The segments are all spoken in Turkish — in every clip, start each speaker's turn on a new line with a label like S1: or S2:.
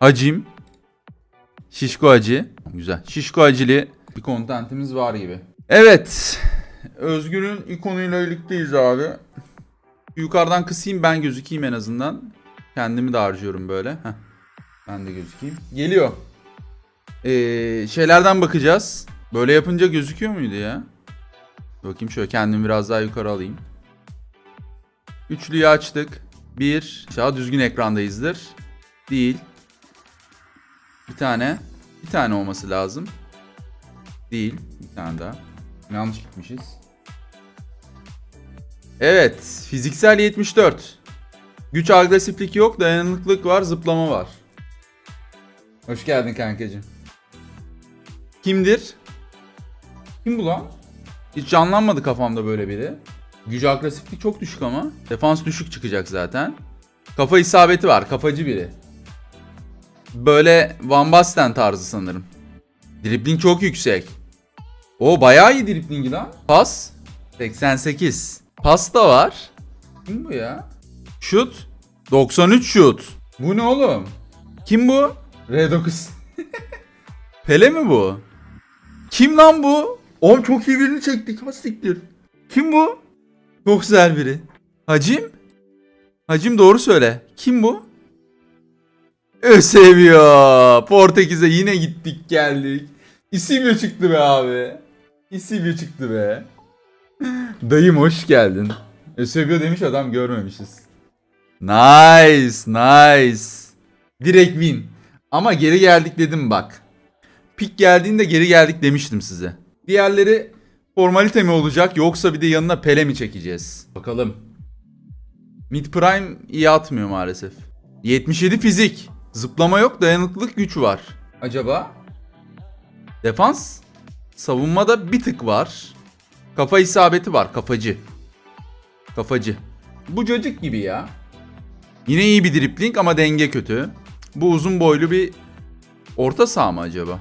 S1: Hacim. Şişko acı. Güzel. Şişko acili bir kontentimiz var gibi. Evet. Özgür'ün ikonuyla birlikteyiz abi. Yukarıdan kısayım ben gözükeyim en azından. Kendimi de harcıyorum böyle. Heh. Ben de gözükeyim. Geliyor. Ee, şeylerden bakacağız. Böyle yapınca gözüküyor muydu ya? Bakayım şöyle kendimi biraz daha yukarı alayım. Üçlüyü açtık. Bir. İnşallah düzgün ekrandayızdır. Değil. Bir tane. Bir tane olması lazım. Değil. Bir tane daha. Yanlış gitmişiz. Evet. Fiziksel 74. Güç agresiflik yok. Dayanıklılık var. Zıplama var. Hoş geldin kankacığım. Kimdir? Kim bu lan? Hiç canlanmadı kafamda böyle biri. Güç agresiflik çok düşük ama. Defans düşük çıkacak zaten. Kafa isabeti var. Kafacı biri. Böyle Van Basten tarzı sanırım. Dribling çok yüksek. O bayağı iyi driblingi lan. Pas 88. Pas da var. Kim bu ya? Şut 93 şut. Bu ne oğlum? Kim bu? R9. Pele mi bu? Kim lan bu? Oğlum çok iyi birini çektik. Ha siktir. Kim bu? Çok güzel biri. Hacim? Hacim doğru söyle. Kim bu? Eusebio. Portekiz'e yine gittik geldik. İsibio çıktı be abi. İsibio çıktı be. Dayım hoş geldin. Eusebio demiş adam görmemişiz. Nice, nice. Direkt win. Ama geri geldik dedim bak. Pik geldiğinde geri geldik demiştim size. Diğerleri formalite mi olacak yoksa bir de yanına Pele mi çekeceğiz? Bakalım. Mid Prime iyi atmıyor maalesef. 77 fizik. Zıplama yok, dayanıklılık güç var. Acaba? Defans? Savunmada bir tık var. Kafa isabeti var, kafacı. Kafacı. Bu cacık gibi ya. Yine iyi bir dripling ama denge kötü. Bu uzun boylu bir orta saha mı acaba?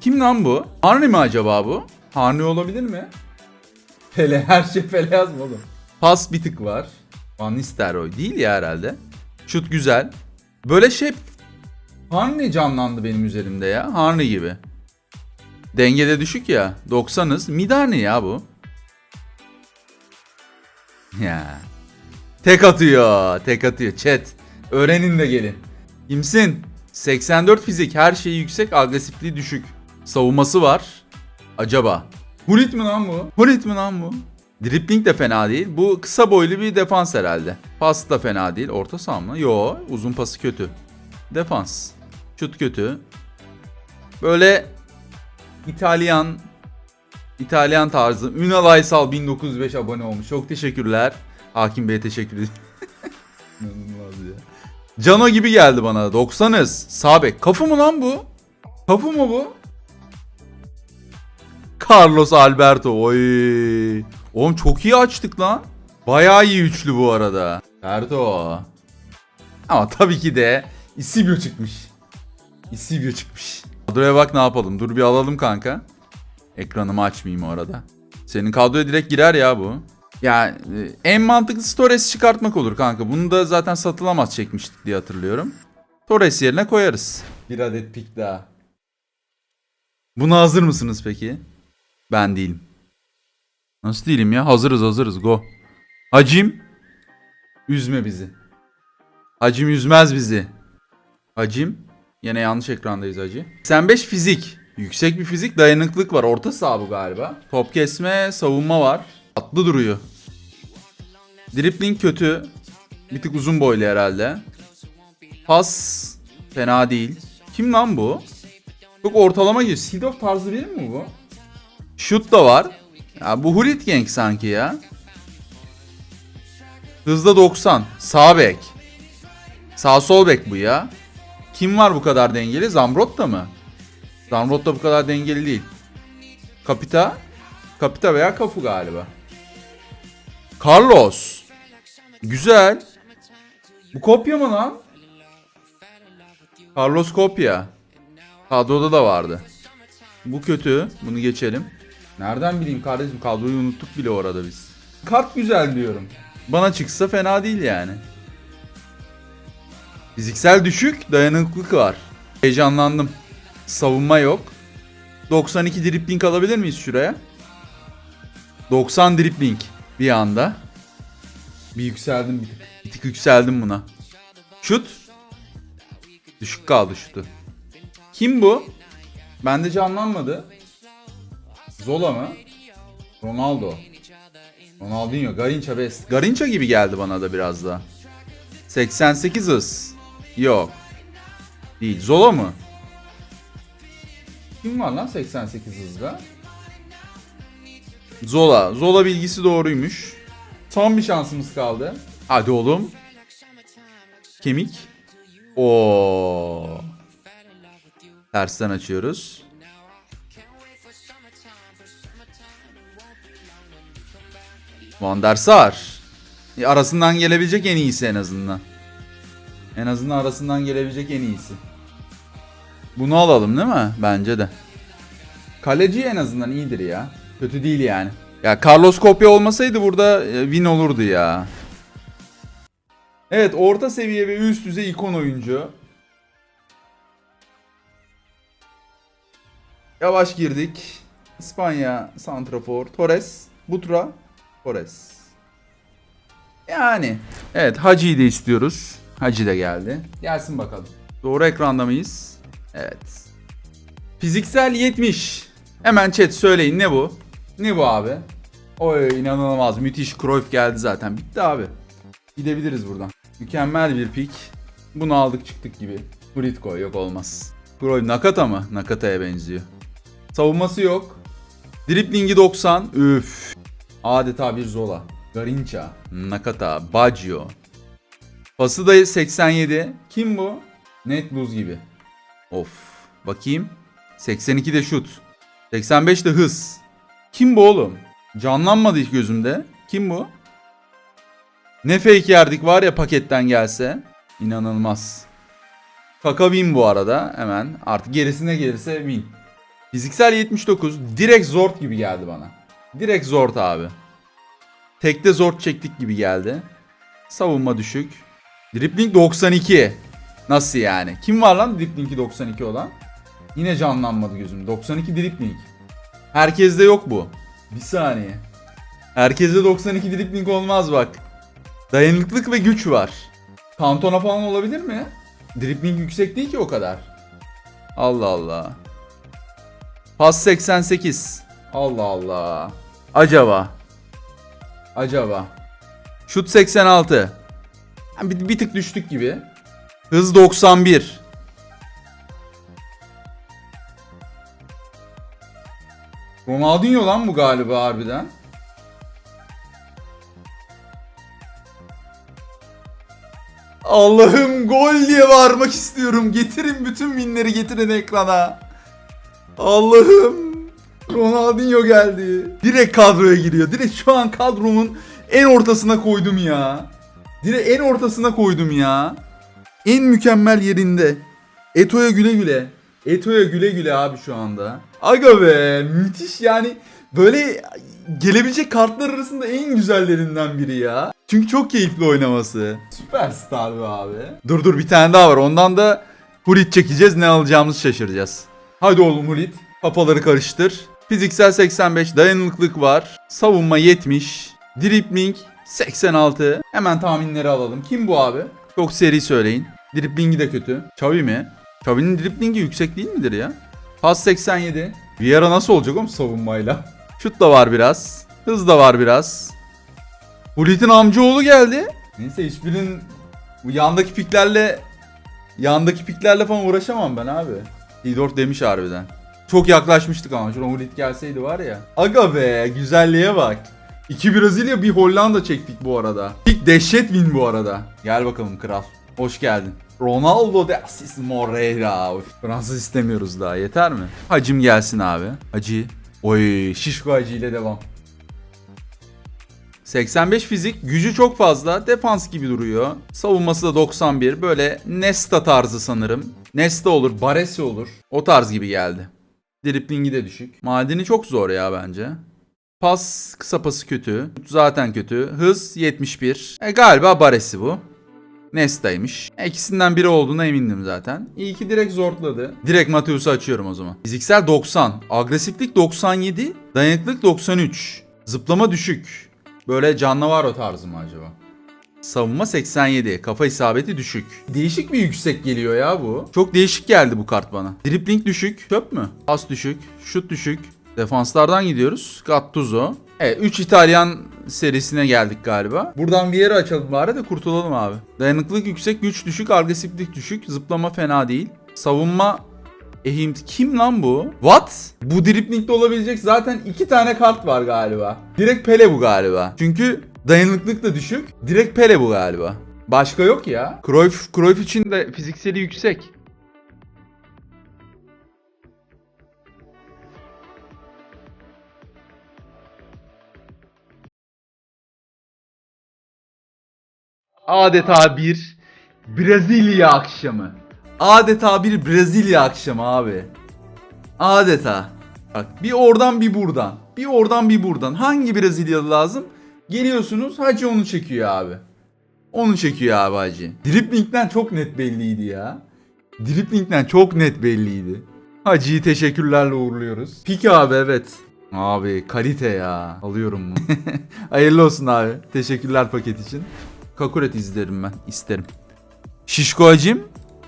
S1: Kim lan bu? Harney mi acaba bu? Harney olabilir mi? Pele her şey Pele yazma oğlum. Pas bir tık var. Van Nistelrooy değil ya herhalde. Şut güzel. Böyle şey Harney canlandı benim üzerimde ya. Harney gibi. Dengede düşük ya. 90'ız. Midani ya bu. Ya. Tek atıyor. Tek atıyor. Chat. Öğrenin de gelin. Kimsin? 84 fizik. Her şeyi yüksek. Agresifliği düşük. Savunması var. Acaba. Hulit mi lan bu? Hulit mi lan bu? Dribbling de fena değil. Bu kısa boylu bir defans herhalde. Pas da fena değil. Orta saha mı? Yo. Uzun pası kötü. Defans. Şut kötü. Böyle İtalyan İtalyan tarzı. Ünal Aysal 1905 abone olmuş. Çok teşekkürler. Hakim Bey'e teşekkür ederim. Cano gibi geldi bana. 90'ız. Sabek. Kafu mu lan bu? Kafu mu bu? Carlos Alberto. Oy. Oğlum çok iyi açtık lan. Bayağı iyi üçlü bu arada. Alberto. Ama tabii ki de Isibio çıkmış. Isibio çıkmış. Kadroya bak ne yapalım. Dur bir alalım kanka. Ekranımı açmayayım o arada. Senin kadroya direkt girer ya bu. Ya e, en mantıklısı Torres çıkartmak olur kanka. Bunu da zaten satılamaz çekmiştik diye hatırlıyorum. Torres yerine koyarız. Bir adet pik daha. Buna hazır mısınız peki? Ben değilim. Nasıl değilim ya? Hazırız hazırız go. Hacim. Üzme bizi. Hacim üzmez bizi. Hacim. Yine yanlış ekrandayız hacı. 85 fizik. Yüksek bir fizik dayanıklılık var. Orta saha bu galiba. Top kesme, savunma var. Atlı duruyor. Dribbling kötü. Bir tık uzun boylu herhalde. Pas fena değil. Kim lan bu? Çok ortalama gibi. Seedorf tarzı biri mi bu? Şut da var. Ya bu Hulit Gang sanki ya. Hızda 90. Sağ bek. Sağ sol bek bu ya. Kim var bu kadar dengeli? Zambrot da mı? Zambrot da bu kadar dengeli değil. Kapita. Kapita veya Kafu galiba. Carlos. Güzel. Bu kopya mı lan? Carlos kopya. Kadroda da vardı. Bu kötü. Bunu geçelim. Nereden bileyim kardeşim kadroyu unuttuk bile orada biz. Kart güzel diyorum. Bana çıksa fena değil yani. Fiziksel düşük, dayanıklılık var. Heyecanlandım. Savunma yok. 92 dripling alabilir miyiz şuraya? 90 dripling bir anda. Bir yükseldim bir tık. Bir tık yükseldim buna. Şut. Düşük kaldı şutu. Kim bu? Bende canlanmadı. Zola mı? Ronaldo. Ronaldinho, Garinca best. Garinca gibi geldi bana da biraz da. 88 hız. Yok. Değil. Zola mı? Kim var lan 88 hızda? Zola. Zola bilgisi doğruymuş. Son bir şansımız kaldı. Hadi oğlum. Kemik. Oo. Tersten açıyoruz. Van der Sar. E, Arasından gelebilecek en iyisi en azından. En azından arasından gelebilecek en iyisi. Bunu alalım değil mi? Bence de. Kaleci en azından iyidir ya. Kötü değil yani. Ya Carlos Kopya olmasaydı burada e, win olurdu ya. Evet orta seviye ve üst düzey ikon oyuncu. Yavaş girdik. İspanya, Santrafor, Torres, Butra, Torres. Yani. Evet Hacı'yı da istiyoruz. Hacı da geldi. Gelsin bakalım. Doğru ekranda mıyız? Evet. Fiziksel 70. Hemen chat söyleyin ne bu? Ne bu abi? Oy inanılmaz müthiş Cruyff geldi zaten. Bitti abi. Gidebiliriz buradan. Mükemmel bir pik. Bunu aldık çıktık gibi. Britko yok olmaz. Cruyff Nakata mı? Nakata'ya benziyor. Savunması yok. Driplingi 90. Üf. Adeta bir Zola. Garinca. Nakata. Baggio. Pası da 87. Kim bu? Net buz gibi. Of. Bakayım. 82 de şut. 85 de hız. Kim bu oğlum? Canlanmadı hiç gözümde. Kim bu? Ne fake yerdik var ya paketten gelse. İnanılmaz. Kaka win bu arada hemen. Artık gerisine gelirse win. Fiziksel 79. Direkt Zord gibi geldi bana. Direkt Zord abi. Tekte Zord çektik gibi geldi. Savunma düşük. Dribbling 92. Nasıl yani? Kim var lan driblingi 92 olan? Yine canlanmadı gözüm. 92 dribbling. Herkeste yok bu. Bir saniye. Herkeste 92 dribbling olmaz bak. Dayanıklılık ve güç var. Kantona falan olabilir mi? Dribbling yüksek değil ki o kadar. Allah Allah. Pas 88. Allah Allah. Acaba. Acaba. Şut 86. Ha, Bir, bir tık düştük gibi. Hız 91. Ronaldinho lan bu galiba harbiden. Allah'ım gol diye bağırmak istiyorum. Getirin bütün winleri getirin ekrana. Allah'ım. Ronaldinho geldi. Direkt kadroya giriyor. Direkt şu an kadromun en ortasına koydum ya. Direkt en ortasına koydum ya. En mükemmel yerinde. Eto'ya güle güle. Eto'ya güle güle abi şu anda. Aga be müthiş yani. Böyle gelebilecek kartlar arasında en güzellerinden biri ya. Çünkü çok keyifli oynaması. Süperstar be abi. Dur dur bir tane daha var. Ondan da Hulit çekeceğiz. Ne alacağımızı şaşıracağız. Hadi oğlum Hulit. Kafaları karıştır. Fiziksel 85 dayanıklılık var. Savunma 70. Dribbling 86. Hemen tahminleri alalım. Kim bu abi? Çok seri söyleyin. Dribblingi de kötü. Xavi mi? Xavi'nin dribblingi yüksek değil midir ya? Pas 87. Vieira nasıl olacak oğlum savunmayla? Şut da var biraz. Hız da var biraz. Hulit'in amcaoğlu geldi. Neyse hiçbirinin bu yandaki piklerle yandaki piklerle falan uğraşamam ben abi. Idort demiş harbiden. Çok yaklaşmıştık ama şuradan Hulit gelseydi var ya. Aga be güzelliğe bak. İki Brezilya bir Hollanda çektik bu arada. İlk dehşet win bu arada. Gel bakalım kral. Hoş geldin. Ronaldo de Assis Moreira. Fransız istemiyoruz daha yeter mi? Hacım gelsin abi. Hacı. Oy şişko hacı ile devam. 85 fizik, gücü çok fazla, defans gibi duruyor. Savunması da 91. Böyle Nesta tarzı sanırım. Nesta olur, Baresi olur. O tarz gibi geldi. Driplingi de düşük. Madeni çok zor ya bence. Pas kısa pası kötü. Zaten kötü. Hız 71. E, galiba Baresi bu. Nesta'ymış. İkisinden biri olduğuna emindim zaten. İyi ki direkt zortladı. Direkt Mateus'u açıyorum o zaman. Fiziksel 90. Agresiflik 97. Dayanıklık 93. Zıplama düşük. Böyle canavar o tarzı mı acaba? Savunma 87. Kafa isabeti düşük. Değişik bir yüksek geliyor ya bu. Çok değişik geldi bu kart bana. Dribbling düşük. Çöp mü? Pas düşük. Şut düşük. Defanslardan gidiyoruz. Gattuso. Evet 3 İtalyan serisine geldik galiba. Buradan bir yere açalım bari de kurtulalım abi. Dayanıklılık yüksek, güç düşük, agresiflik düşük, zıplama fena değil. Savunma Ehim kim lan bu? What? Bu driplingde olabilecek zaten iki tane kart var galiba. Direkt Pele bu galiba. Çünkü dayanıklık da düşük. Direkt Pele bu galiba. Başka yok ya. Cruyff, Cruyff için de fizikseli yüksek. Adeta bir Brezilya akşamı. Adeta bir Brezilya akşamı abi. Adeta. Bak bir oradan bir buradan. Bir oradan bir buradan. Hangi Brezilyalı lazım? Geliyorsunuz Hacı onu çekiyor abi. Onu çekiyor abi Hacı. Dripling'den çok net belliydi ya. Dripling'den çok net belliydi. Hacı'yı teşekkürlerle uğurluyoruz. Piki abi evet. Abi kalite ya. Alıyorum bunu. Hayırlı olsun abi. Teşekkürler paket için. Kakuret izlerim ben. isterim. Şişko Hacim.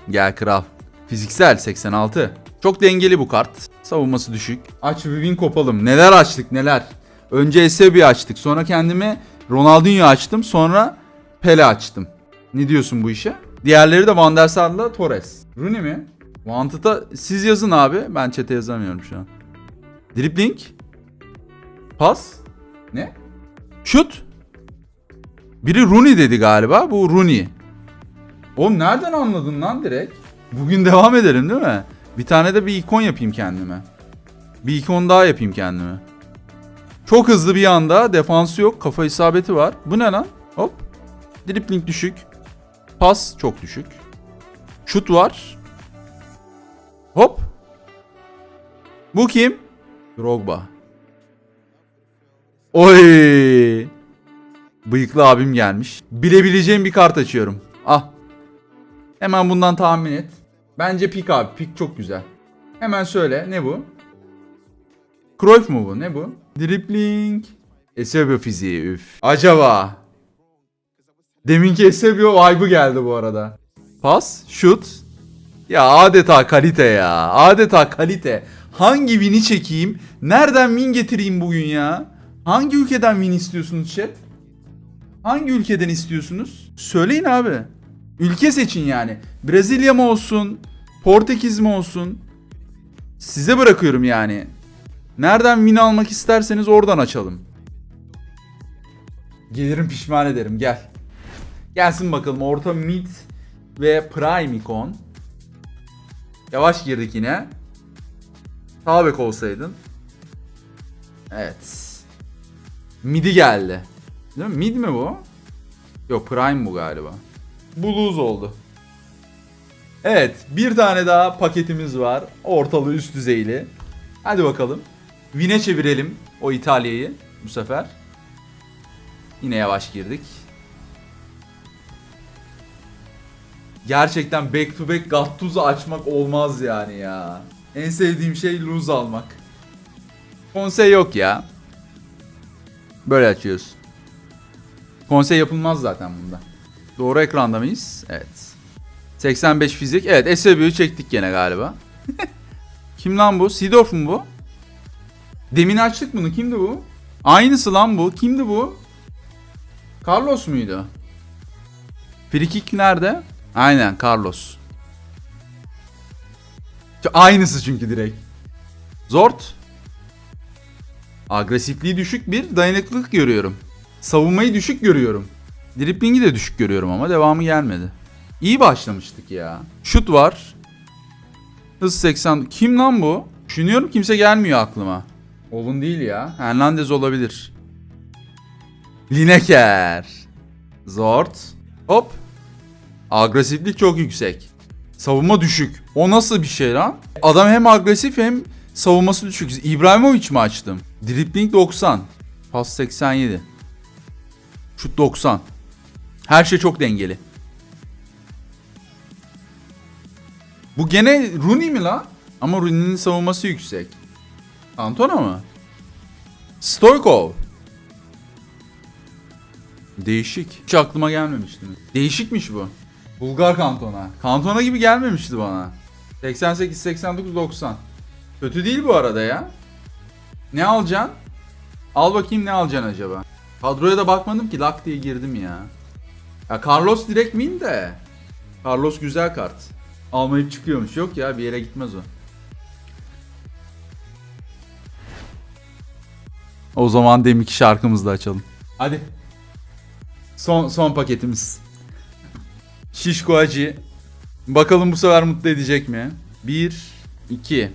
S1: Gel kral. Fiziksel 86. Çok dengeli bu kart. Savunması düşük. Aç bir win kopalım. Neler açtık neler. Önce Esebi açtık. Sonra kendime Ronaldinho açtım. Sonra Pele açtım. Ne diyorsun bu işe? Diğerleri de Van der Sar'la Torres. Rooney mi? Wanted'a siz yazın abi. Ben chat'e yazamıyorum şu an. Dribbling. Pas. Ne? Şut. Biri Rooney dedi galiba. Bu Rooney. Oğlum nereden anladın lan direkt? Bugün devam edelim değil mi? Bir tane de bir ikon yapayım kendime. Bir ikon daha yapayım kendime. Çok hızlı bir anda defansı yok. Kafa isabeti var. Bu ne lan? Hop. Dribbling düşük. Pas çok düşük. Şut var. Hop. Bu kim? Drogba. Oy. Bıyıklı abim gelmiş. Bilebileceğim bir kart açıyorum. Ah. Hemen bundan tahmin et. Bence pik abi. Pik çok güzel. Hemen söyle. Ne bu? Cruyff mu bu? Ne bu? Dribbling. Eusebio fiziği üf. Acaba. Deminki Eusebio vibe'ı geldi bu arada. Pas, şut. Ya adeta kalite ya. Adeta kalite. Hangi win'i çekeyim? Nereden win getireyim bugün ya? Hangi ülkeden win istiyorsunuz chat? Hangi ülkeden istiyorsunuz? Söyleyin abi. Ülke seçin yani. Brezilya mı olsun? Portekiz mi olsun? Size bırakıyorum yani. Nereden win almak isterseniz oradan açalım. Gelirim pişman ederim gel. Gelsin bakalım orta mid ve prime ikon. Yavaş girdik yine. Sağ olsaydın. Evet. Midi geldi. Değil mi? Mid mi bu? Yok prime bu galiba. Lose oldu. Evet bir tane daha paketimiz var. Ortalığı üst düzeyli. Hadi bakalım. Win'e çevirelim o İtalya'yı bu sefer. Yine yavaş girdik. Gerçekten back to back Gattuso açmak olmaz yani ya. En sevdiğim şey lose almak. Konsey yok ya. Böyle açıyoruz. Konsey yapılmaz zaten bunda. Doğru ekranda mıyız? Evet. 85 fizik. Evet Eusebio'yu çektik gene galiba. Kim lan bu? Sidorf mu bu? Demin açtık bunu. Kimdi bu? Aynısı lan bu. Kimdi bu? Carlos muydu? Frikik nerede? Aynen Carlos. Aynısı çünkü direkt. Zort. Agresifliği düşük bir dayanıklılık görüyorum. Savunmayı düşük görüyorum. Dribbling'i de düşük görüyorum ama devamı gelmedi. İyi başlamıştık ya. Şut var. Hız 80. Kim lan bu? Düşünüyorum kimse gelmiyor aklıma. Olun değil ya. Hernandez olabilir. Lineker. Zort. Hop. Agresiflik çok yüksek. Savunma düşük. O nasıl bir şey lan? Adam hem agresif hem savunması düşük. İbrahimovic mi açtım? Dribbling 90. Pas 87. Şut 90. Her şey çok dengeli. Bu gene Rooney mi lan? Ama Rooney'nin savunması yüksek. Cantona mı? Stoykov. Değişik. Hiç aklıma gelmemişti. Değişikmiş bu. Bulgar Kantona. Kantona gibi gelmemişti bana. 88, 89, 90. Kötü değil bu arada ya. Ne alacaksın? Al bakayım ne alacaksın acaba? Kadroya da bakmadım ki lak diye girdim ya. Ya Carlos direkt miyim de. Carlos güzel kart. Almayıp çıkıyormuş. Yok ya bir yere gitmez o. O zaman deminki şarkımızı da açalım. Hadi. Son son paketimiz. Şişko Hacı. Bakalım bu sefer mutlu edecek mi? 1 2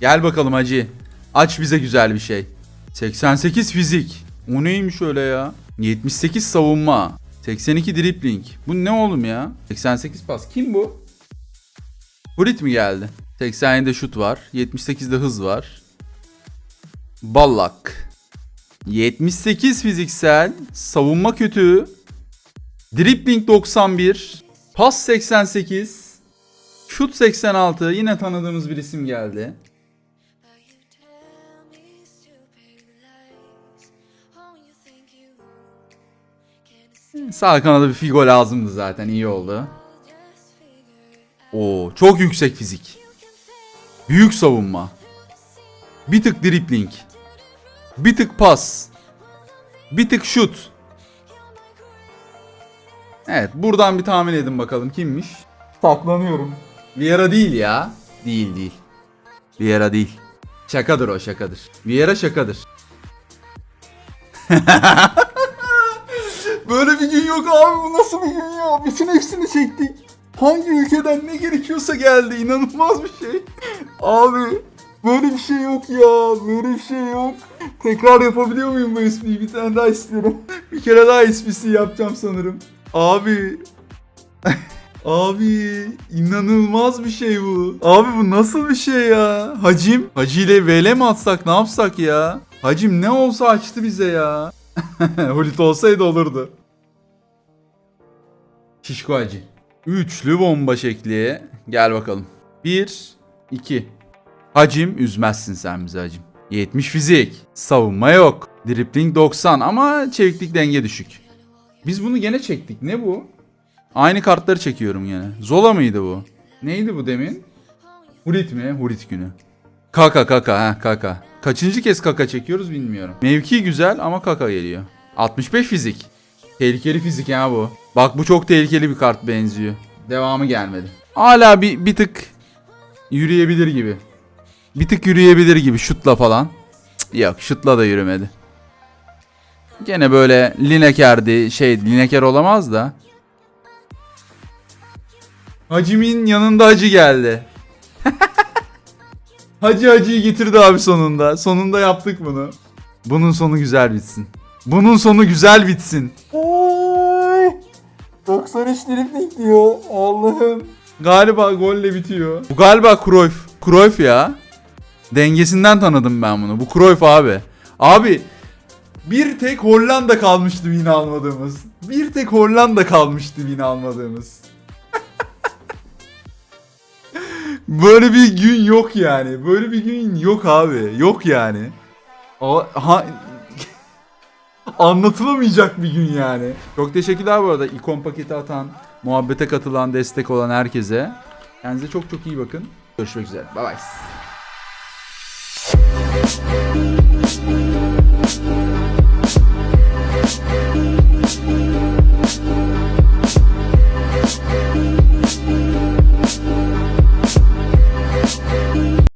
S1: Gel bakalım Hacı. Aç bize güzel bir şey. 88 fizik. O neymiş öyle ya? 78 savunma. 82 dribbling. Bu ne oğlum ya? 88 pas. Kim bu? Hurit mi geldi? 87'de şut var. 78'de hız var. Ballak. 78 fiziksel. Savunma kötü. Dribbling 91. Pas 88. Şut 86. Yine tanıdığımız bir isim geldi. Sağ kanada bir figo lazımdı zaten. iyi oldu. Oo, çok yüksek fizik. Büyük savunma. Bir tık dribbling. Bir tık pas. Bir tık şut. Evet buradan bir tahmin edin bakalım kimmiş? Saklanıyorum. Vieira değil ya. Değil değil. Vieira değil. Şakadır o şakadır. Vieira şakadır. Gün yok abi bu nasıl bir gün ya? Bütün hepsini çektik. Hangi ülkeden ne gerekiyorsa geldi. İnanılmaz bir şey. Abi böyle bir şey yok ya. Böyle bir şey yok. Tekrar yapabiliyor muyum bu espriyi? Bir tane daha istiyorum. bir kere daha esprisi yapacağım sanırım. Abi. Abi inanılmaz bir şey bu. Abi bu nasıl bir şey ya? Hacim. Hacı ile VL mi atsak ne yapsak ya? Hacim ne olsa açtı bize ya. Hulit olsaydı olurdu. Şişko Hacı. Üçlü bomba şekli. Gel bakalım. 1, 2. Hacim üzmezsin sen bizi hacim. 70 fizik. Savunma yok. Dribbling 90 ama çeviklik denge düşük. Biz bunu gene çektik. Ne bu? Aynı kartları çekiyorum gene. Zola mıydı bu? Neydi bu demin? Hurit mi? Hurit günü. Kaka kaka ha kaka. Kaçıncı kez kaka çekiyoruz bilmiyorum. Mevki güzel ama kaka geliyor. 65 fizik. Tehlikeli fizik ya bu. Bak bu çok tehlikeli bir kart benziyor. Devamı gelmedi. Hala bir, bir tık yürüyebilir gibi. Bir tık yürüyebilir gibi şutla falan. Cık, yok şutla da yürümedi. Gene böyle Lineker'di şey Lineker olamaz da. Hacim'in yanında Hacı geldi. Hacı Hacı'yı getirdi abi sonunda. Sonunda yaptık bunu. Bunun sonu güzel bitsin. Bunun sonu güzel bitsin. 93 dribbling diyor. Allah'ım. Galiba golle bitiyor. Bu galiba Cruyff. Cruyff ya. Dengesinden tanıdım ben bunu. Bu Cruyff abi. Abi bir tek Hollanda kalmıştı win almadığımız. Bir tek Hollanda kalmıştı win almadığımız. Böyle bir gün yok yani. Böyle bir gün yok abi. Yok yani. O, ha, anlatılamayacak bir gün yani. Çok teşekkürler bu arada ikon paketi atan, muhabbete katılan, destek olan herkese. Kendinize çok çok iyi bakın. Görüşmek üzere. Bye bye.